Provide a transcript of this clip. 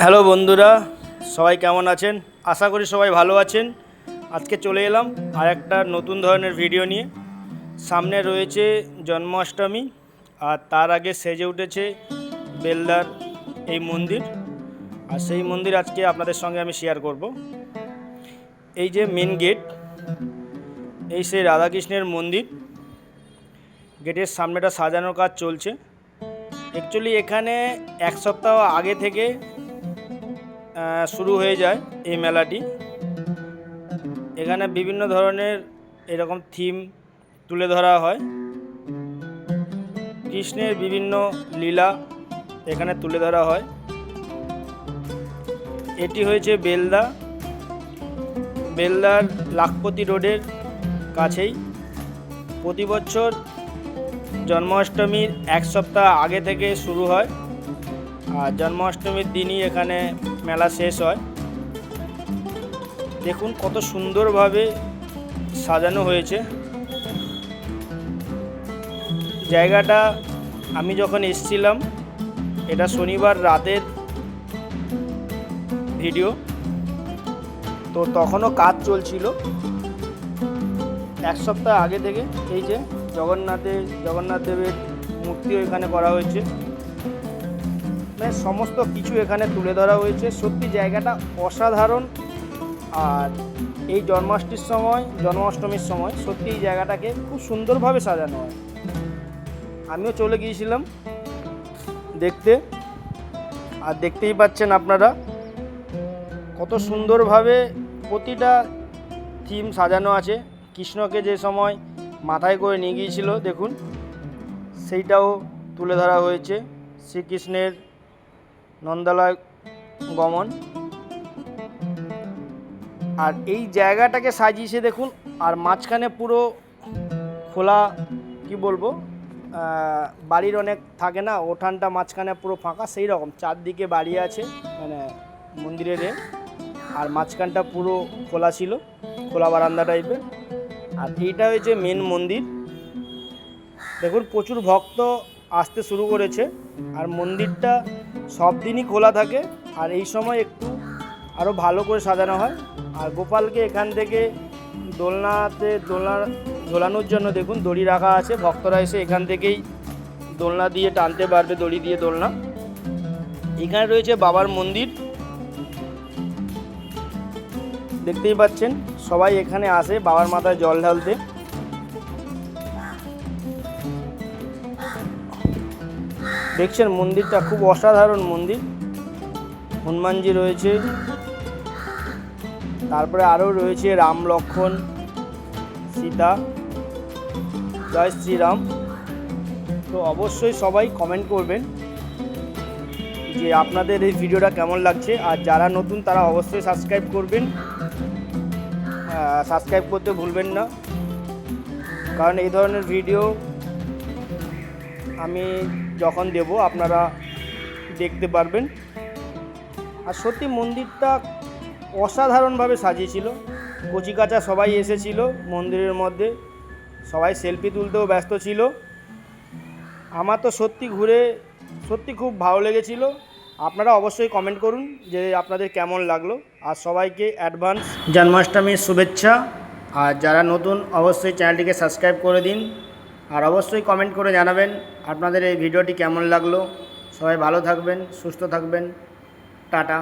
Hello বন্ধুরা, সবাই কেমন আছেন? আশা করি সবাই ভালো আছেন। আজকে চলে এলাম আর একটা নতুন ধরনের ভিডিও নিয়ে। সামনে রয়েছে জন্মাষ্টমী, আর তার আগে সেজে উঠেছে বেলদার এই মন্দির। আর সেই মন্দির আজকে আপনাদের সঙ্গে আমি শেয়ার করব। এই যে মেন গেট এই সেই রাধাকৃষ্ণের মন্দির। গেটের সামনেটা সাজানোর কাজ চলছে। অ্যাকচুয়ালি এখানে এক সপ্তাহ আগে থেকে শুরু হয়ে যায় এই মেলাটি। এখানে বিভিন্ন ধরনের এরকম থিম তুলে ধরা হয়। কৃষ্ণের বিভিন্ন লীলা এখানে তুলে ধরা হয়। এটি হয়েছে বেলদা। বেলদার লাখপতি রোডের কাছেই। প্রতি বছর জন্মাষ্টমীর এক সপ্তাহ আগে থেকে শুরু হয়। আর জন্মাষ্টমীর দিনই এখানে মেলা শেষ হয়। দেখুন কত সুন্দরভাবে সাজানো হয়েছে। জায়গাটা আমি যখন এসছিলাম, এটা শনিবার রাতের ভিডিও। তো তখনও কাজ চলছিল। এক সপ্তাহ আগে থেকে এই যে জগন্নাথের জগন্নাথ দেবের মূর্তিও এখানে করা হয়েছে। সমস্ত কিছু এখানে তুলে ধরা হয়েছে। সত্যি জায়গাটা অসাধারণ। আর এই জন্মাষ্টমীর সময় জন্মাষ্টমীর সময় সত্যি এই জায়গাটাকে খুব সুন্দরভাবে সাজানো হয়। আমিও চলে গিয়েছিলাম দেখতে। আর দেখতেই পাচ্ছেন আপনারা কত সুন্দরভাবে প্রতিটা থিম সাজানো আছে। কৃষ্ণকে যে সময় মাথায় করে নিয়ে গিয়েছিল, দেখুন, সেইটাও তুলে ধরা হয়েছে। শ্রীকৃষ্ণের নন্দালয় গমন। আর এই জায়গাটাকে সাজিয়েছে দেখুন, আর মাঝখানে পুরো খোলা, কি বলব বাড়ির অনেক থাকে না, ওঠানটা মাঝখানে পুরো ফাঁকা, সেই রকম, চারদিকে বাড়ি আছে মানে মন্দিরের আর মাঝখানটা পুরো খোলা ছিল, খোলা বারান্দা টাইপের। আর এইটা হয়েছে মেন মন্দির। দেখুন, প্রচুর ভক্ত আসতে শুরু করেছে, আর মন্দিরটা সব দিনই খোলা থাকে আর এই সময় একটু আরও ভালো করে সাজানো হয়। আর গোপালকে এখান থেকে দোলনাতে দোলনা ঝোলানোর জন্য দেখুন দড়ি রাখা আছে। ভক্তরা এসে এখান থেকেই দোলনা দিয়ে টানতে পারবে, দড়ি দিয়ে দোলনা। এখানে রয়েছে বাবার মন্দির। দেখতেই পাচ্ছেন, সবাই এখানে আসে বাবার মাথায় জল ঢালতে। দেখছেন মন্দিরটা খুব অসাধারণ মন্দির। হনুমানজি রয়েছে। তারপরে আরও রয়েছে রাম লক্ষণ, সীতা, জয় শ্রীরাম। তো অবশ্যই সবাই কমেন্ট করবেন যে আপনাদের এই ভিডিওটা কেমন লাগছে। আর যারা নতুন, তারা অবশ্যই সাবস্ক্রাইব করবেন। সাবস্ক্রাইব করতে ভুলবেন না। কারণ এই ধরনের ভিডিও আমি যখন দেব, আপনারা দেখতে পারবেন। আর সত্যি মন্দিরটা অসাধারণভাবে সাজিয়েছিল। কচিকাচা সবাই এসেছিল মন্দিরের মধ্যে। সবাই সেলফি তুলতেও ব্যস্ত ছিল। আমার তো সত্যি ঘুরে সত্যি খুব ভালো লেগেছিল। আপনারা অবশ্যই কমেন্ট করুন যে আপনাদের কেমন লাগল। আর সবাইকে অ্যাডভান্স জন্মাষ্টমীর শুভেচ্ছা। আর যারা নতুন, অবশ্যই চ্যানেলটিকে সাবস্ক্রাইব করে দিন। আর অবশ্যই কমেন্ট করে জানাবেন আপনাদের এই ভিডিওটি কেমন লাগল। সবাই ভালো থাকবেন, সুস্থ থাকবেন। টাটা।